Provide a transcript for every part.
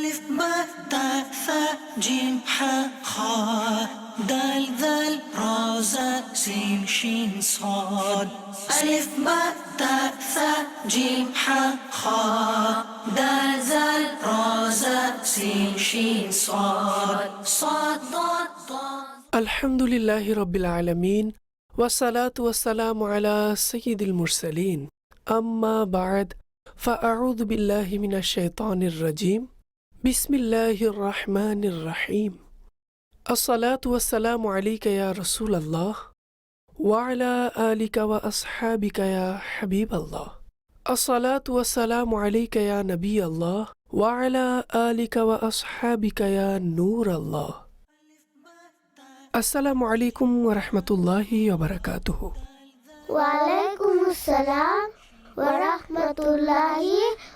ألف باء تاء ثاء جيم حاء خاء دال ذال را سين شين صاد. ألف باء تاء ثاء جيم حاء خاء دال ذال را سين شين صاد. صاد ضاد الحمد لله رب العالمين والصلاة والسلام على سيد المرسلين. أما بعد فأعوذ بالله من الشيطان الرجيم. بسم الله الرحمن الرحيم. الصلاة والسلام عليك يا رسول الله وعلى آلك وأصحابك يا حبيب الله. الصلاة والسلام عليك يا نبي الله وعلى آلك وأصحابك يا نور الله. السلام عليكم ورحمة الله وبركاته. وعليكم السلام ورحمة الله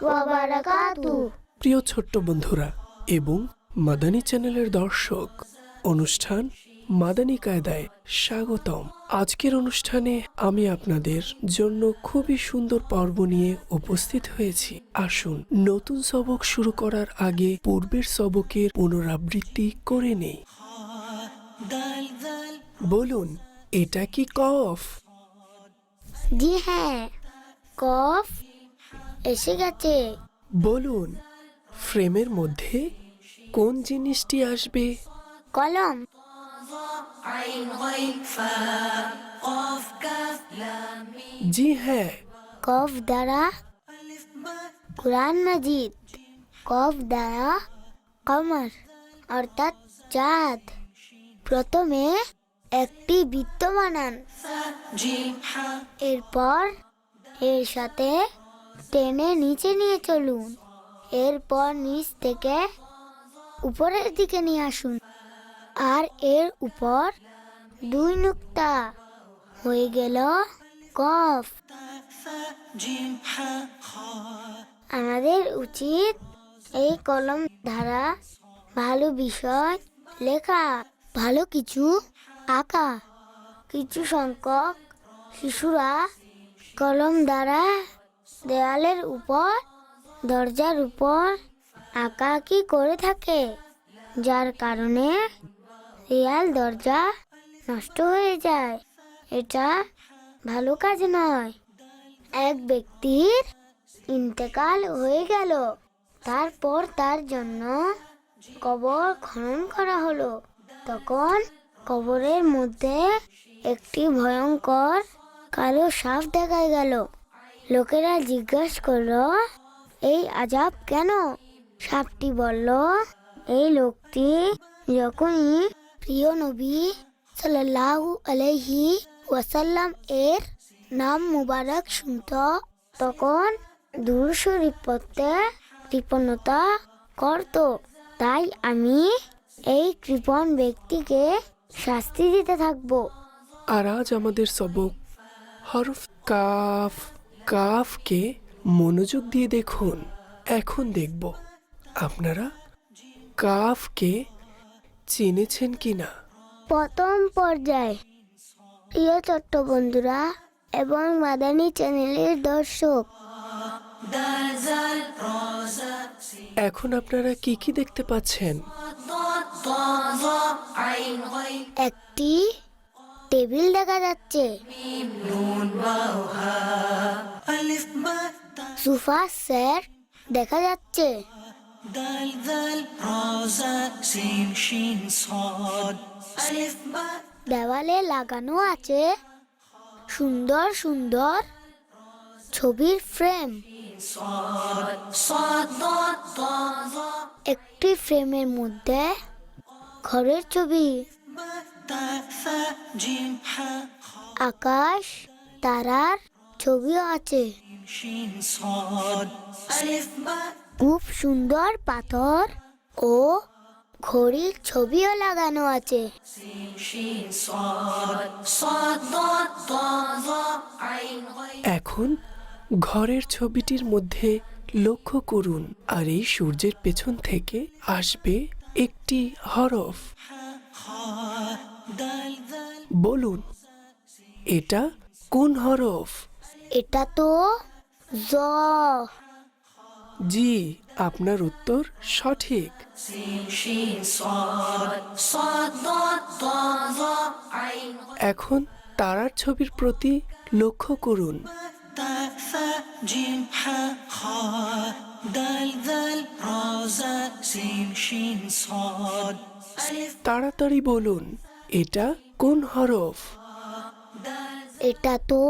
وبركاته. প্রিয় ছোট্ট বন্ধুরা এবং মাদানী চ্যানেলের দর্শক অনুষ্ঠান মাদানী কায়দায় স্বাগতম। আজকের অনুষ্ঠানে আমি আপনাদের জন্য খুবই সুন্দর পর্ব নিয়ে উপস্থিত হয়েছি। আসুন নতুন সবক শুরু করার আগে পূর্বের সবকের পুনরাবৃত্তি করে নেই। বলুন এটা কি কফ? জি হ্যাঁ কফ এসে গেছে। বলুন ফ্রেমের মধ্যে কোন জিনিসটি আসবে? কলম। জি হ্যাঁ। কফ দ্বারা কোরআন মাজিদ। কফ দ্বারা কমর অর্থাৎ চাঁদ। প্রথমে একটি বৃত্ত বানান। এরপর এর সাথে টেনে নিচে নিয়ে চলুন। এরপর নিচ থেকে উপরের দিকে নিয়ে আসুন। আর এর উপর দুই নুক্তা হয়ে গেল কফ। আমাদের উচিত এই কলম ধারা, ভালো বিষয় লেখা, ভালো কিছু আঁকা। কিছু সংখ্যক শিশুরা কলম দ্বারা দেয়ালের উপর দরজার উপর আঁকাআঁকি করে থাকে। যার কারণে রিয়াল দরজা নষ্ট হয়ে যায়। এটা ভালো কাজ নয়। এক ব্যক্তির ইন্তেকাল হয়ে গেল। তারপর তার জন্য কবর খনন করা হলো। তখন কবরের মধ্যে একটি ভয়ঙ্কর কালো সাপ দেখা গেল। লোকেরা জিজ্ঞাসা করল এই আজাব কেন? সাপটি বলল, এই লোকটি যখনই প্রিয় নবী সাল্লাল্লাহু আলাইহি ওয়াসাল্লাম এর নাম মুবারক শুনত, তখন দূর শরীফ কৃপণতা করত। তাই আমি এই কৃপণ ব্যক্তিকে শাস্তি দিতে থাকব। আর আজ আমাদের সবক হরফ কাফ, কাফকে মনোযোগ দিয়ে দেখুন এখন দেখব। আপনারা কাফকে চিনেছেন কি না প্রথম পর্যায়ে। প্রিয় ছোট্ট বন্ধুরা এবং মাদানি চ্যানেলের দর্শক। এখন আপনারা কি কি দেখতে পাচ্ছেন? একটি টেবিল দেখা যাচ্ছে। সুফা স্যার দেখা যাচ্ছে। দেওয়ালে লাগানো আছে সুন্দর সুন্দর ছবির ফ্রেম। একটি ফ্রেমের মধ্যে ঘরের ছবি। আকাশ তারার ছবিও আছে। খুব সুন্দর পাথর ও ঘড়ির ছবিও লাগানো আছে। এখন ঘরের ছবিটির মধ্যে লক্ষ্য করুন, আর এই সূর্যের পেছন থেকে আসবে একটি হরফ। বলুন, এটা কোন হরফ? এটা তো জ। জি আপনার উত্তর সঠিক। এখন তারার ছবির প্রতি লক্ষ্য করুন। তাড়াতাড়ি বলুন এটা কোন হরফ? এটা তো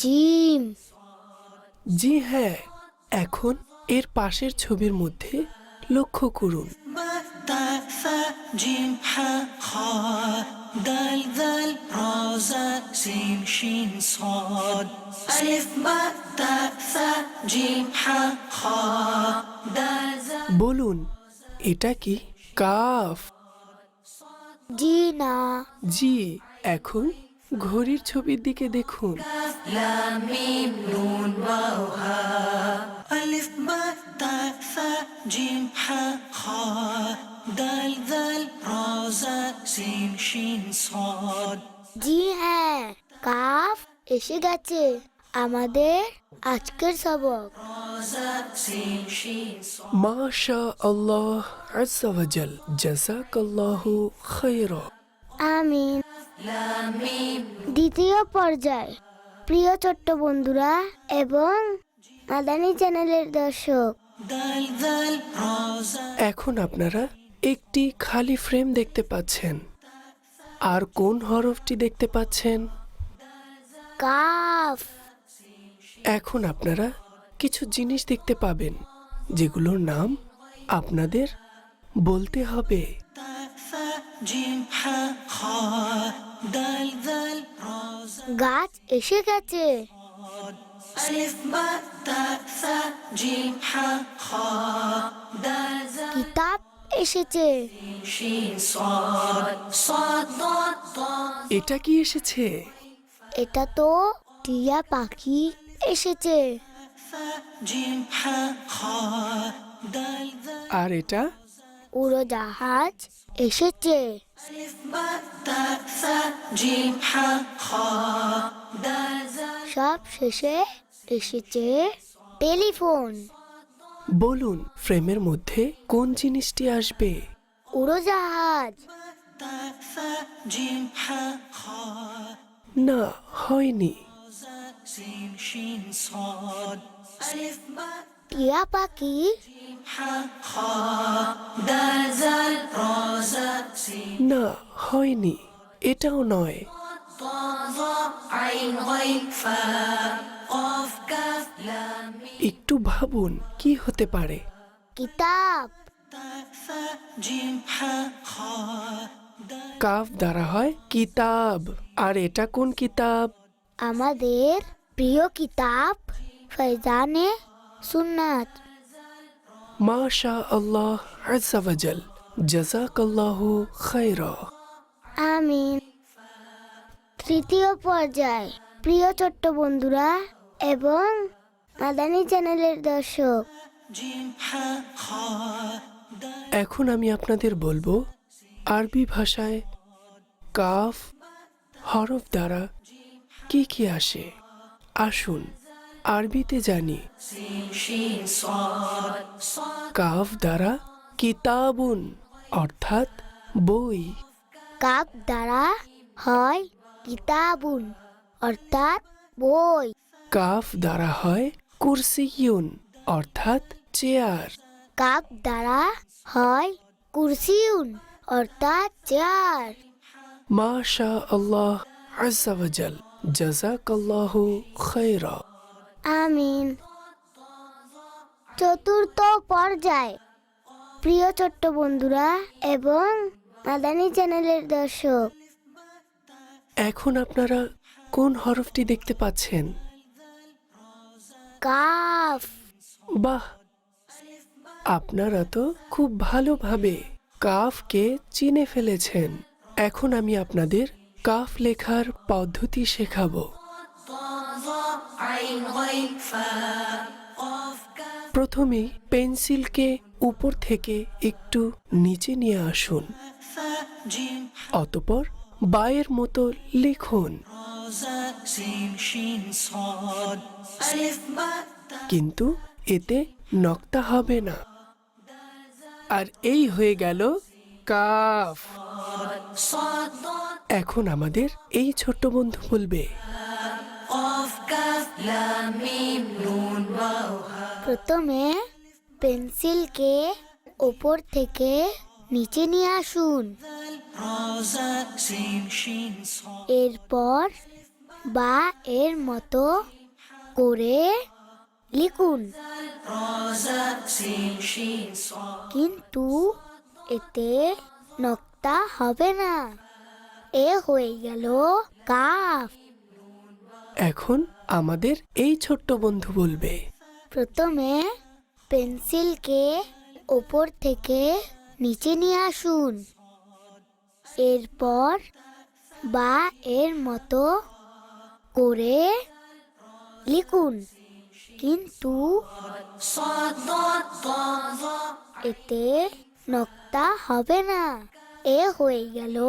জিম জি হ্যাঁ এখন এর পাশের ছবির মধ্যে লক্ষ্য করুন با تاء ثاء جيم حاء خاء دال ذال را زا سين شين صاد ألف با تاء ثاء جيم حاء خاء دال ذال বলুন এটা কি কাফ জি না জি এখন ঘড়ির ছবির দিকে দেখুন জি হ্যাঁ কাফ এসে গেছে আমাদের আজকের সবক মাশা আল্লাহ আজাল জাজাকাল্লাহু খায়রা আমিন দ্বিতীয় পর্যায়। প্রিয় ছোট্ট বন্ধুরা এবং মাদানি চ্যানেলের দর্শক। এখন আপনারা একটি খালি ফ্রেম দেখতে পাচ্ছেন। আর কোন হরফটি দেখতে পাচ্ছেন? কাফ। এখন আপনারা কিছু জিনিস দেখতে পাবেন যেগুলোর নাম আপনাদের বলতে হবে। গাছ এসে গেছে। কিতাব এসেছে। এটা কি এসেছে? এটা তো টিয়া পাখি এসেছে। আর এটা? উড়োজাহাজ এসেছে। সব শেষে এসেছে টেলিফোন। বলুন ফ্রেমের মধ্যে কোন জিনিসটি আসবে? উড়োজাহাজ। না হয়নি। টিয়া পাখি না হয়নি। এটাও নয়। একটু ভাবুন কি হতে পারে? কিতাব। কাফ দ্বারা হয় কিতাব। আর এটা কোন কিতাব? আমাদের প্রিয় কিতাব ফয়জানে সুন্নাত। মাশা আল্লাহ আজাল জাজাকাল্লাহ খায়রা। আমিন। তৃতীয় পর্যায় প্রিয় ছোট্ট বন্ধুরা এবং মাদানী চ্যানেলের দর্শক। এখন আমি আপনাদের বলব আরবি ভাষায় কাফ হরফ দ্বারা কি কি আসে? আসুন। আরবিতে জানি কাফ দ্বারা কিতাবুন অর্থাৎ বই কাপ দ্বারা হয় কিতাবুন অর্থাৎ বই কাফ দ্বারা হয় কুরসিউন অর্থাৎ চেয়ার কাপ দ্বারা হয় কুরসিউন অর্থাৎ চেয়ার মাশা আল্লাহ আজাল জাজাক আল্লাহ খৈরা আমিন। চতুর্থ পর্যায়। প্রিয় ছোট্ট বন্ধুরা এবং মাদানী চ্যানেলের দর্শক। এখন আপনারা কোন হরফটি দেখতে পাচ্ছেন? কাফ। বাহ! আপনারা তো খুব ভালোভাবে কাফকে চিনে ফেলেছেন। এখন আমি আপনাদের কাফ লেখার পদ্ধতি শেখাবো। প্রথমে পেন্সিলকে উপর থেকে একটু নিচে নিয়ে আসুন। অতপর বায়ের মতো লিখুন। কিন্তু এতে নক্তা হবে না। আর এই হয়ে গেল কাফ। এখন আমাদের এই ছোট্ট বন্ধু বলবে প্রথমে পেন্সিলকে ওপর থেকে নিচে নিয়ে আসুন। এরপর বা এর মতো করে লিখুন। কিন্তু এতে নক্তা হবে না। এ হয়ে গেল কাফ। এখন আমাদের এই ছোট্ট বন্ধু বলবে। প্রথমে পেন্সিলকে ওপর থেকে নিচে নিয়ে আসুন। এরপর বা এর মতো করে লিখুন। কিন্তু এতে নক্তা হবে না। এ হয়ে গেল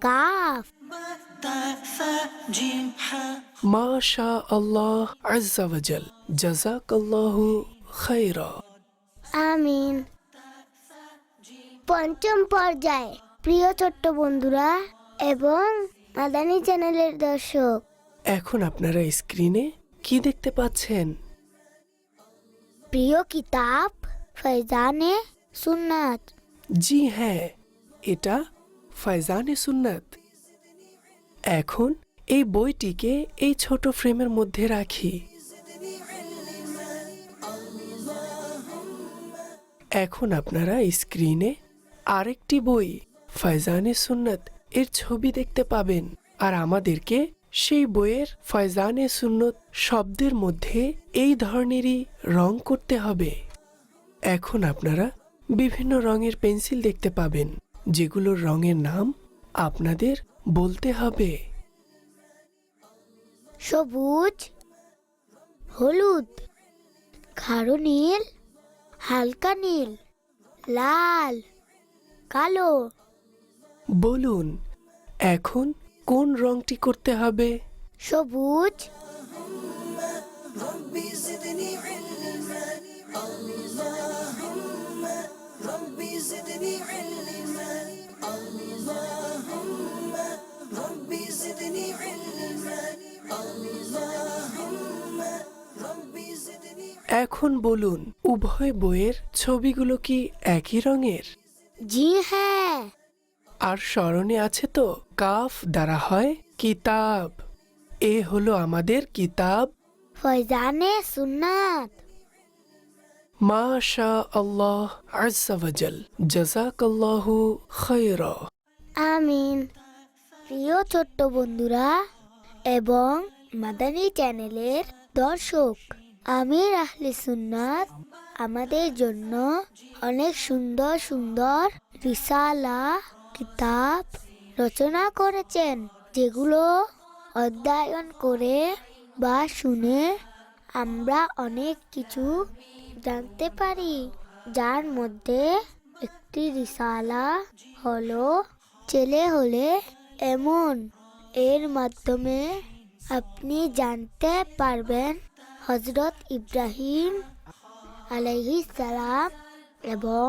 কাফ মাশা আল্লাহ আজাল জাজাক আল্লাহ খাইরা আমিন। পঞ্চম পর্যায়ে প্রিয় ছোট্ট বন্ধুরা এবং মাদানি চ্যানেলের দর্শক। এখন আপনারা স্ক্রিনে কি দেখতে পাচ্ছেন? প্রিয় কিতাব ফয়জানে সুন্নাত। জি হ্যাঁ এটা ফয়জানে সুন্নাত। এখন এই বইটিকে এই ছোট ফ্রেমের মধ্যে রাখি। এখন আপনারা স্ক্রিনে আরেকটি বই ফাইজানে সুন্নত, এর ছবি দেখতে পাবেন। আর আমাদেরকে সেই বইয়ের ফয়জানে সুন্নত শব্দের মধ্যে এই ধরনেরই রং করতে হবে। এখন আপনারা বিভিন্ন রঙের পেন্সিল দেখতে পাবেন, যেগুলোর রঙের নাম আপনাদের বলতে হবে সবুজ হলুদ গাঢ় নীল হালকা নীল লাল কালো বলুন এখন কোন রংটি করতে হবে সবুজ ربي زدني علما اللهم ربي زدني علما اللهم এখন বলুন উভয় বইয়ের ছবিগুলো কি একই রঙের? জি হ্যাঁ। আর স্মরণে আছে তো কাফ দ্বারা হয় কিতাব। এ হলো আমাদের কিতাব। ফয়জানে সুন্নাত। মাশা আল্লাহ আজ্জাওয়াজাল জাজাকাল্লাহু খায়রা। আমিন। প্রিয় ছোট্ট বন্ধুরা এবং মাদানী চ্যানেলের দর্শক আমির আহলে সুন্নাত আমাদের জন্য অনেক সুন্দর সুন্দর রিসালা, কিতাব রচনা করেছেন, যেগুলো অধ্যয়ন করে বা শুনে আমরা অনেক কিছু জানতে পারি। যার মধ্যে একটি রিসালা হলো, ছেলে হলে এমন। এর মাধ্যমে আপনি জানতে পারবেন হজরত ইব্রাহিম আলাইহিস সালাম এবং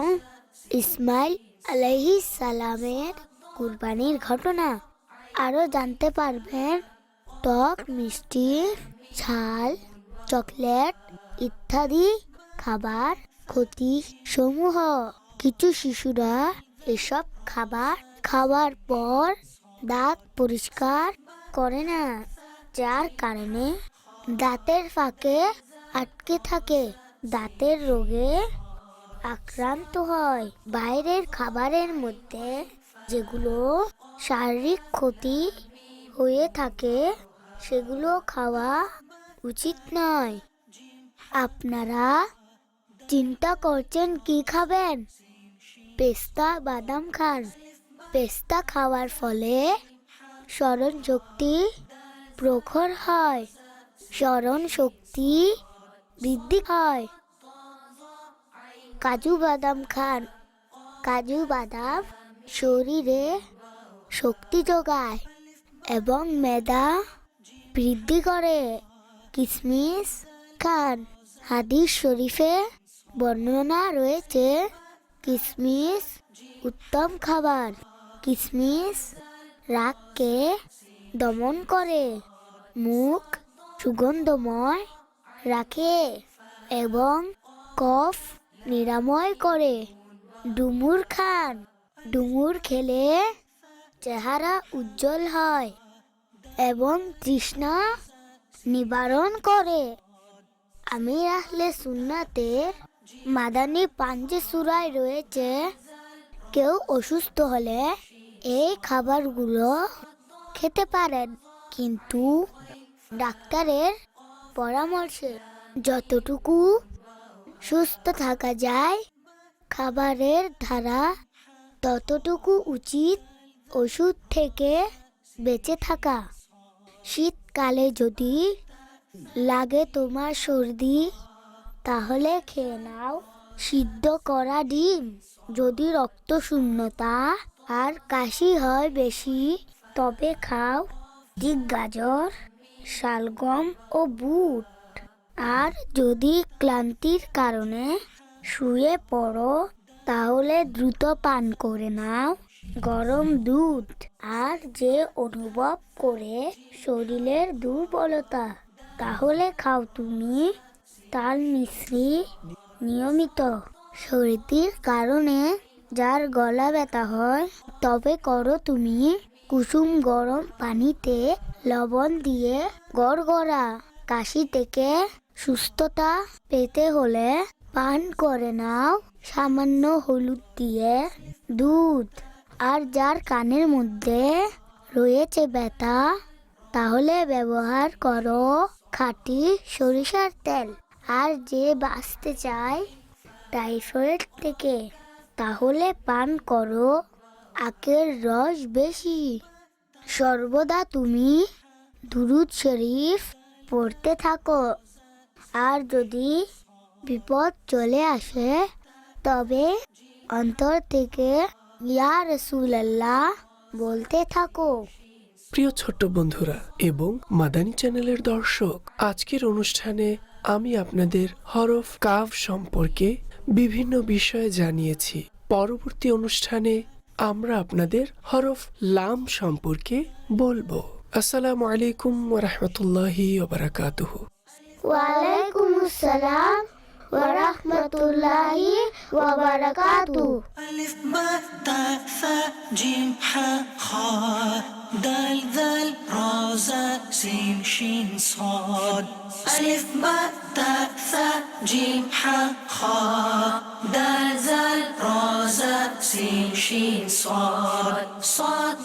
ইসমাইল আলাইহিস সালামের কুরবানির ঘটনা। আরও জানতে পারবেন, টক, মিষ্টি, ঝাল, চকলেট ইত্যাদি খাবার ক্ষতি সমূহ কিছু শিশুরা এসব খাবার খাওয়ার পর দাঁত পরিষ্কার করে না, যার কারণে দাঁতের ফাঁকে আটকে থাকে। দাঁতের রোগে আক্রান্ত হয়। বাইরের খাবারের মধ্যে যেগুলো শারীরিক ক্ষতি হয়ে থাকে, সেগুলো খাওয়া উচিত নয়। আপনারা চিন্তা করছেন কি খাবেন? পেস্তা, বাদাম খান। পেস্তা খাওয়ার ফলে স্মরণ শক্তি প্রখর হয়। স্মরণ শক্তি বৃদ্ধি হয় কাজু বাদাম খান। কাজু বাদাম শরীরে শক্তি যোগায় এবং মেধা বৃদ্ধি করে। কিশমিশ খান। হাদিস শরীফে বর্ণনা রয়েছে, কিসমিস উত্তম খাবার। কিসমিস রাগকে দমন করে। মুখ সুগন্ধময় রাখে এবং কফ নিরাময় করে। ডুমুর খান। ডুমুর খেলে চেহারা উজ্জ্বল হয় এবং তৃষ্ণা নিবারণ করে। আমি আহলে সুন্নাতের মাদানি পাঞ্জে সুরায় রয়েছে। কেউ অসুস্থ হলে এই খাবারগুলো খেতে পারেন, কিন্তু ডাক্তারের পরামর্শে যতটুকু সুস্থ থাকা যায়, খাবারের ধারা ততটুকু উচিত ওষুধ থেকে বেঁচে থাকা। শীতকালে যদি লাগে তোমার সর্দি, তাহলে খেয়ে নাও। সিদ্ধ করা ডিম। যদি রক্ত শূন্যতা আর কাশি হয় বেশি, তবে খাও। দিক গাজর। শালগম ও বুট। আর যদি ক্লান্তির কারণে শুয়ে পড়ো, তাহলে দ্রুত পান করে নাও গরম দুধ। আর যে অনুভব করে শরীরের দুর্বলতা, তাহলে খাও তুমি তাল মিশ্রি নিয়মিত। সর্দির কারণে যার গলা ব্যথা হয়, তবে করো তুমি কুসুম গরম পানিতে লবণ দিয়ে গড়গড়া কাশি থেকে সুস্থতা পেতে হলে পান করে নাও। সামান্য হলুদ দিয়ে দুধ। আর যার কানের মধ্যে রয়েছে ব্যথা, তাহলে ব্যবহার করো খাঁটি সরিষার তেল। আর যে বাঁচতে চায় টাইফয়েড থেকে, তাহলে পান করো আখের রস বেশি। সর্বদা তুমি দুরুদ শরীফ পড়তে থাকো। আর যদি বিপদ চলে আসে, তবে অন্তর থেকে ইয়া রসুলাল্লাহ বলতে থাকো। প্রিয় ছোট্ট বন্ধুরা এবং মাদানী চ্যানেলের দর্শক, আজকের অনুষ্ঠানে আমি আপনাদের হরফ কাভ সম্পর্কে বিভিন্ন বিষয়ে জানিয়েছি। পরবর্তী অনুষ্ঠানে আমরা আপনাদের হরফ লাম সম্পর্কে বলব। আসসালামু আলাইকুম রহমতুল্লাহি ওবরাকাতুহু। ওয়ালাইকুম আসসালাম ওরহমতুল্লাহি ওয়াবারাকাতু আলিফ বা তা সা জিম হা খ দাল দাল রা সা সিন শিন সাদ। আলিফ বা ألف باء تاء ثاء جيم حاء خاء دال ذال را زاء سين شين صاد صاد